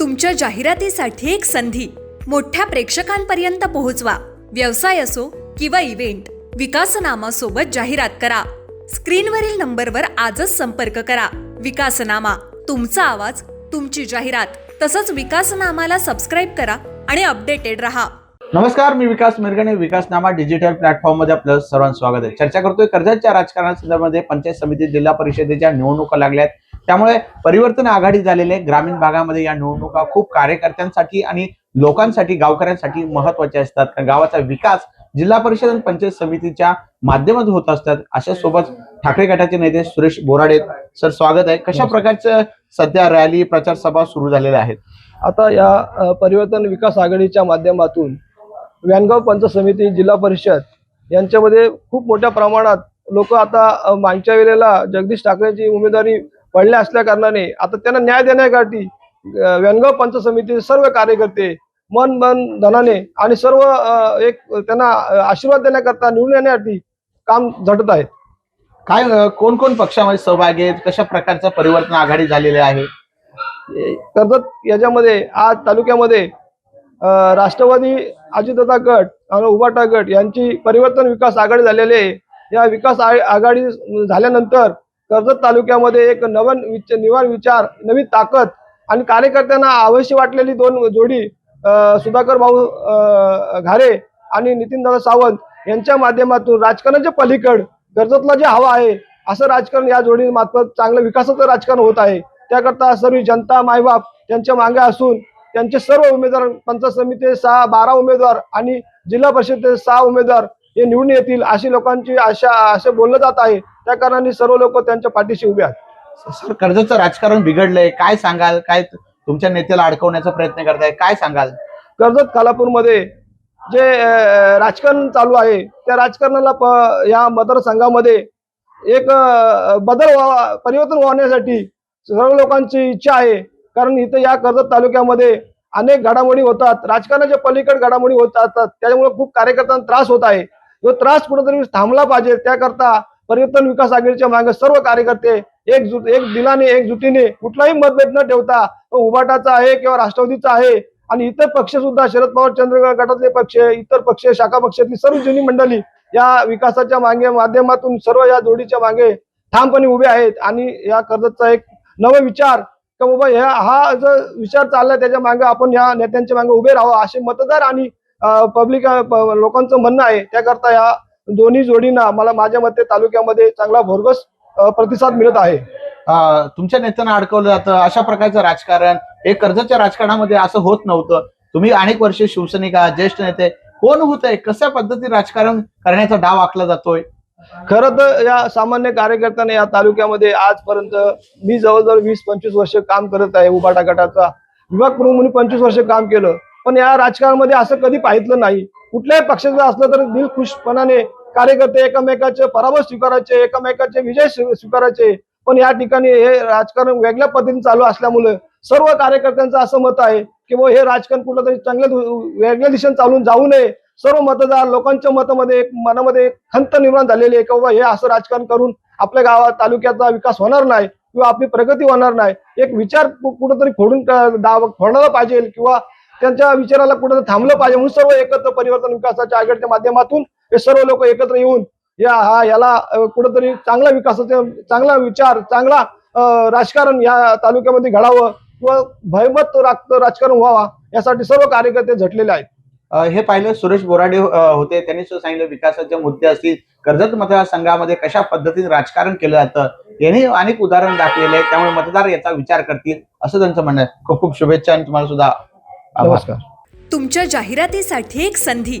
तुमच्या जाहिरातीसाठी एक संधी. मोठ्या प्रेक्षकांपर्यंत पोहोचवा. व्यवसाय असो किंवा इव्हेंट विकासनामा सोबत जाहिरात करा. स्क्रीनवरील नंबरवर आजच संपर्क करा. विकासनामा तुमचा आवाज तुमची जाहिरात तसंच विकासनामाला सबस्क्राईब करा आणि अपडेटेड रहा. नमस्कार मी विकास मिरगणे विकासनामा डिजिटल प्लॅटफॉर्ममध्ये आपलं सर्वांचं स्वागत आहे. चर्चा करतोय कर्जतच्या राजकारणासंदर्भामध्ये पंचायत समिती जिल्हा परिषदेच्या निवडणुका लागल्यात त्यामुळे परिवर्तन आघाडी झालेले ग्रामीण भागामध्ये या निवडणुका खूप कार्यकर्त्यांसाठी आणि लोकांसाठी गावकऱ्यांसाठी महत्त्वाच्या असतात. कारण गावाचा विकास जिल्हा परिषद आणि पंचायत समितीच्या माध्यमातून होत असतात. अशा सोबत ठाकरे गटाचे नेते सुरेश बोराडे सर स्वागत आहे. कशा प्रकारचं सध्या रॅली प्रचार सभा सुरू झालेल्या आहेत? आता या परिवर्तन विकास आघाडीच्या माध्यमातून व्यानगाव पंचायत समिती जिल्हा परिषद यांच्यामध्ये खूप मोठ्या प्रमाणात लोक आता मागच्या वेळेला जगदीश ठाकरेंची उमेदवारी पडल्या असल्या कारणाने आता त्यांना न्याय देण्यासाठी व्यानगाव पंचायत समितीचे सर्व कार्यकर्ते मन मन धनाने आणि सर्व एक त्यांना आशीर्वाद देण्याकरता निवडून येण्यासाठी काम झटत आहेत काय कोण कोण पक्षामध्ये सहभागी आहेत? कशा प्रकारचं परिवर्तन आघाडी झालेले आहे? कर्जत याच्यामध्ये आज तालुक्यामध्ये राष्ट्रवादी अजितदादा गट आणि उबाटा गट यांची परिवर्तन विकास आघाडी झालेली आहे. या विकास आघाडी झाल्यानंतर कर्जत तालुक्यामध्ये एक नवन विच निवान विचार नवी ताकद आणि कार्यकर्त्यांना आवश्यक वाटलेली दोन जोडी सुधाकर भाऊ घारे आणि नितीनदादा सावंत यांच्या माध्यमातून राजकारणाच्या पलीकड कर्जतला जे हवा आहे असं राजकारण या जोडी मार्फत चांगलं विकासाचं राजकारण होत आहे. त्याकरता सर्व जनता मायबाप त्यांच्या मागे असून त्यांचे सर्व उमेदवार पंचायत समिती सहा बारा उमेदवार आणि जिल्हा परिषदेचे सहा उमेदवार हे निवडून येतील अशी लोकांची आशा असं बोललं जात आहे. त्या कारणाने सर्व लोक त्यांच्या पाठीशी उभे आहेत. सर कर्जतचं राजकारण बिघडलंय. काय सांगाल? काय तुमच्या नेत्याला अडकवण्याचा प्रयत्न करताय? काय सांगाल? कर्जत खालापूरमध्ये जे राजकारण चालू आहे त्या राजकारणाला या मतदारसंघामध्ये एक बदल व्हावा परिवर्तन होण्यासाठी सर्व लोकांची इच्छा आहे. कारण इथं या कर्जत तालुक्यामध्ये अनेक घडामोडी होतात. राजकारणाच्या पलीकडे घडामोडी होत असतात त्यामुळे खूप कार्यकर्त्यांना त्रास होत आहे. तो त्रास कुठेतरी थांबला पाहिजे त्याकरता परिवर्तन विकास आघाडीच्या मागे सर्व कार्यकर्ते एकजूट एक दिलाने एकजुटीने कुठलाही मतभेद न ठेवता तो उभाटाचा आहे किंवा राष्ट्रवादीचा आहे. आणि इतर पक्ष सुद्धा शरद पवार चंद्रगड गटातले पक्ष इतर पक्ष शाखा पक्षातली सर्व जुनी मंडळी या विकासाच्या मागे माध्यमातून सर्व या जोडीच्या मागे ठामपणे उभे आहेत. आणि या कर्जतचा एक नव विचार का बाबा ह्या हा जो विचार चाललाय त्याच्यामागे आपण या नेत्यांच्या मागे उभे राहावं असे मतदार आणि पब्लिक लोकांचं म्हणणं आहे. त्याकरता या दोन्ही जोडींना मला माझ्या मते तालुक्यामध्ये चांगला भोरगस अ, प्रतिसाद मिळत आहे. अं, तुमच्या नेत्यांना अडकवलं जातं अशा प्रकारचं राजकारण हे कर्जतच्या राजकारणामध्ये असं होत नव्हतं. तुम्ही अनेक वर्षे शिवसैनिक आहात ज्येष्ठ नेते कोण होत आहे कशा पद्धतीने राजकारण करण्याचा डाव आखला जातोय? खरं तर या सामान्य कार्यकर्त्याने या तालुक्यामध्ये आजपर्यंत मी जवळजवळ वीस पंचवीस वर्ष काम करत आहे उबाटा गटाचा. विभाग प्रमुख म्हणून पंचवीस वर्ष काम केलं. पण या राजकारणामध्ये असं कधी पाहितलं नाही. कुठल्याही पक्षाचं असलं तर दिलखुशपणाने कार्यकर्ते एकमेकाचे पराभव स्वीकारायचे एकमेकाचे विजय स्वीकारायचे. पण या ठिकाणी हे राजकारण वेगळ्या पद्धतीने चालू असल्यामुळे सर्व कार्यकर्त्यांचं असं मत आहे की बुवा हे राजकारण कुठंतरी चांगल्या वेगळ्या दिशेने चालून जाऊ नये. सर्व मतदार लोकांच्या मतामध्ये एक मनामध्ये खंत निर्माण झालेली आहे की बाबा हे असं राजकारण करून आपल्या गावात तालुक्याचा विकास होणार नाही किंवा आपली प्रगती होणार नाही. एक विचार कुठंतरी फोडून दाव फोडायला पाहिजे किंवा त्यांच्या विचाराला कुठं थांबलं पाहिजे म्हणून सर्व एकत्र परिवर्तन विकासाच्या आघाडीच्या माध्यमातून हे सर्व लोक एकत्र येऊन या हा याला कुठंतरी चांगला विकासाचा चांगला विचार चांगला राजकारण या तालुक्यामध्ये घडावं किंवा भयमत राजकारण व्हावा यासाठी सर्व कार्यकर्ते झटलेले आहेत. हे पाहिलं सुरेश बोराडे होते. त्यांनी सुद्धा सांगितलं विकासाचे मुद्दे असतील कर्जत मतदारसंघामध्ये कशा पद्धतीने राजकारण केलं जातं यांनी अनेक उदाहरण दाखलेले आहेत. त्यामुळे मतदार याचा विचार करतील असं त्यांचं म्हणणं आहे. खूप खूप शुभेच्छा आणि तुम्हाला सुद्धा. नमस्कार. तुमच्या जाहिरातीसाठी एक संधी.